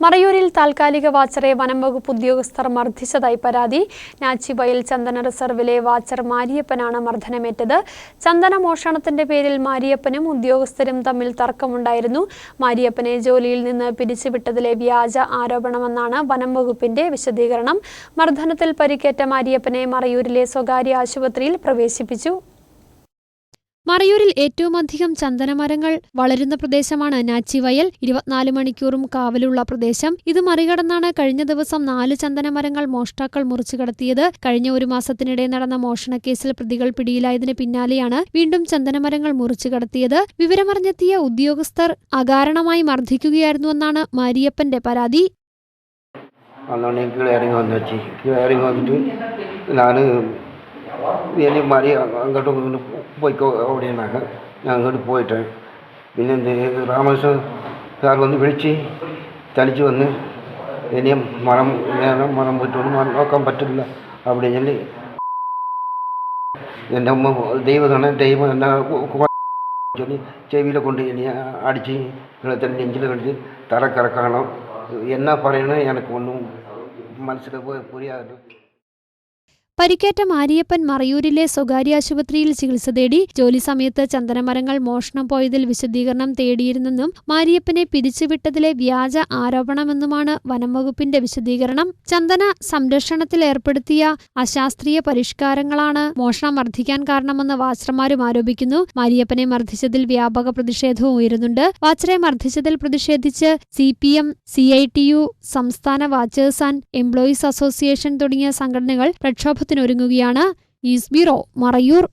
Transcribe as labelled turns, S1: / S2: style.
S1: മറയൂരിൽ താൽക്കാലിക വാച്ചറെ വനം വകുപ്പ് ഉദ്യോഗസ്ഥർ മർദ്ദിച്ചതായി പരാതി. നാച്ചിബയൽ ചന്ദന റിസർവിലെ വാച്ചർ മാരിയപ്പനാണ് മർദ്ദനമേറ്റത്. ചന്ദന മോഷണത്തിന്റെ പേരിൽ മാരിയപ്പനും ഉദ്യോഗസ്ഥരും തമ്മിൽ തർക്കമുണ്ടായിരുന്നു. മാരിയപ്പനെ ജോലിയിൽ നിന്ന് പിരിച്ചുവിട്ടതിലെ വ്യാജ ആരോപണമെന്നാണ് വനം വകുപ്പിന്റെ വിശദീകരണം. മർദ്ദനത്തിൽ പരിക്കേറ്റ മാരിയപ്പനെ മറയൂരിലെ സ്വകാര്യ ആശുപത്രിയിൽ പ്രവേശിപ്പിച്ചു. മറയൂരിൽ ഏറ്റവുമധികം ചന്ദനമരങ്ങൾ വളരുന്ന പ്രദേശമാണ് നാച്ചിവയൽ. ഇരുപത്തിനാല് മണിക്കൂറും കാവലുള്ള പ്രദേശം. ഇത് മറികടന്നാണ് കഴിഞ്ഞ ദിവസം നാല് ചന്ദനമരങ്ങൾ മോഷ്ടാക്കൾ മുറിച്ചു കടത്തിയത്. കഴിഞ്ഞ ഒരു മാസത്തിനിടെ നടന്ന മോഷണക്കേസിൽ പ്രതികൾ പിടിയിലായതിന് പിന്നാലെയാണ് വീണ്ടും ചന്ദനമരങ്ങൾ മുറിച്ചു കടത്തിയത്. വിവരമറിഞ്ഞെത്തിയ ഉദ്യോഗസ്ഥർ അകാരണമായി മർദ്ദിക്കുകയായിരുന്നുവെന്നാണ് മാരിയപ്പന്റെ പരാതി.
S2: അന്നാണ് എനിക്ക് വന്നു വന്നിട്ട് ഞാൻ ഇനി മറി അങ്ങോട്ടും ഇങ്ങോട്ടും പോയിക്കോ അവിടെയാണ് ഞാൻ അങ്ങോട്ട് പോയിട്ട് പിന്നെ എന്ത് രാമകൃഷ്ണൻ സാർ വന്ന് വിളിച്ച് തനിച്ച് വന്ന് ഇനിയും മണം നേരം മണം പറ്റുമെന്ന് നോക്കാൻ പറ്റില്ല. അവിടെ ഞാൻ എന്റെ അമ്മ ദൈവമാണ് ദൈവം എന്നെ ചൊല്ലി ചെവിയിൽ കൊണ്ട് ഇനി അടിച്ച് ഇളത്തെ നെഞ്ചിൽ കണ്ടിട്ട് തറക്കിറക്കണം എന്നാ പറയണേ? എനിക്ക് ഒന്നും മനസ്സിൽ
S1: പരിക്കേറ്റ മാരിയപ്പൻ മറയൂരിലെ സ്വകാര്യ ആശുപത്രിയിൽ ചികിത്സ തേടി ജോലി സമയത്ത് ചന്ദനമരങ്ങൾ മോഷണം പോയതിൽ വിശദീകരണം തേടിയിരുന്നെന്നും മാരിയപ്പനെ പിരിച്ചുവിട്ടതിലെ വ്യാജ ആരോപണമെന്നുമാണ് വനംവകുപ്പിന്റെ വിശദീകരണം. ചന്ദന സംരക്ഷണത്തിൽ ഏർപ്പെടുത്തിയ അശാസ്ത്രീയ പരിഷ്കാരങ്ങളാണ് മോഷണം വർദ്ധിക്കാൻ കാരണമെന്ന് വാച്ചർമാരും ആരോപിക്കുന്നു. മാരിയപ്പനെ മർദ്ദിച്ചതിൽ വ്യാപക പ്രതിഷേധവും ഉയരുന്നുണ്ട്. വാച്ചറെ മർദ്ദിച്ചതിൽ പ്രതിഷേധിച്ച് C P M C I T U സംസ്ഥാന വാച്ചേഴ്സ് ആൻഡ് എംപ്ലോയീസ് അസോസിയേഷൻ തുടങ്ങിയ സംഘടനകൾ പ്രക്ഷോഭത്തിനൊരുങ്ങുകയാണ് ഈസ് ബ്യൂറോ മറയൂർ.